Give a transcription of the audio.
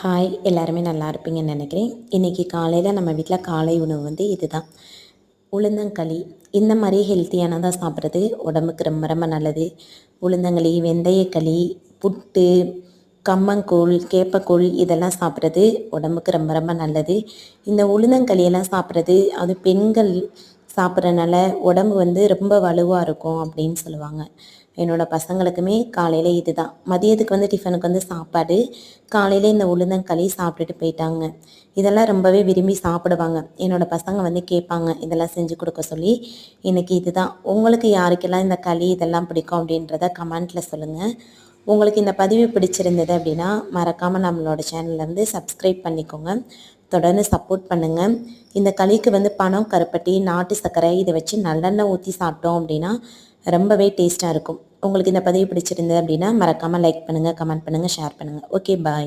Hi எல்லாருமே நல்லா இருப்பீங்கன்னு நினைக்கிறேன். இன்றைக்கி காலையில் நம்ம வீட்டில் காலை உணவு வந்து இதுதான். உளுந்தங்களி இந்த மாதிரி ஹெல்த்தியானதாக சாப்பிட்றது உடம்புக்கு ரொம்ப ரொம்ப நல்லது. உளுந்தங்களி வெந்தயக்களி புட்டு கம்மங்கூழ் கேப்பக்கூழ் இதெல்லாம் சாப்பிட்றது உடம்புக்கு ரொம்ப ரொம்ப நல்லது. இந்த உளுந்தங்களியெல்லாம் சாப்பிட்றது அது பெண்கள் சாப்பிட்றனால உடம்பு வந்து ரொம்ப வலுவாக இருக்கும் அப்படின்னு சொல்லுவாங்க. என்னோடய பசங்களுக்குமே காலையில் இது தான் மதியத்துக்கு வந்து டிஃபனுக்கு வந்து சாப்பாடு. காலையில் இந்த உளுந்தங்களி சாப்பிட்டுட்டு போயிட்டாங்க. இதெல்லாம் ரொம்பவே விரும்பி சாப்பிடுவாங்க. என்னோடய பசங்க வந்து கேட்பாங்க இதெல்லாம் செஞ்சு கொடுக்க சொல்லி. எனக்கு இது தான் உங்களுக்கு யாருக்கெல்லாம் இந்த களி இதெல்லாம் பிடிக்கும் அப்படின்றத கமெண்ட்டில் சொல்லுங்கள் உங்களுக்கு இந்த பதிவு பிடிச்சிருந்தது அப்படின்னா மறக்காமல் நம்மளோட சேனல்லேருந்து சப்ஸ்கிரைப் பண்ணிக்கோங்க. தொடர்ந்து சப்போர்ட் பண்ணுங்கள் இந்த களிக்கு வந்து பணம் கருப்பட்டி நாட்டு சர்க்கரை இதை வச்சு நல்லெண்ணெய் ஊற்றி சாப்பிட்டோம் அப்படின்னா ரொம்பவே டேஸ்ட்டாக இருக்கும். உங்களுக்கு இந்த பதிவு பிடிச்சிருந்தது அப்படின்னா மறக்காமல் லைக் பண்ணுங்கள் கமெண்ட் பண்ணுங்கள் ஷேர் பண்ணுங்கள் ஓகே பாய்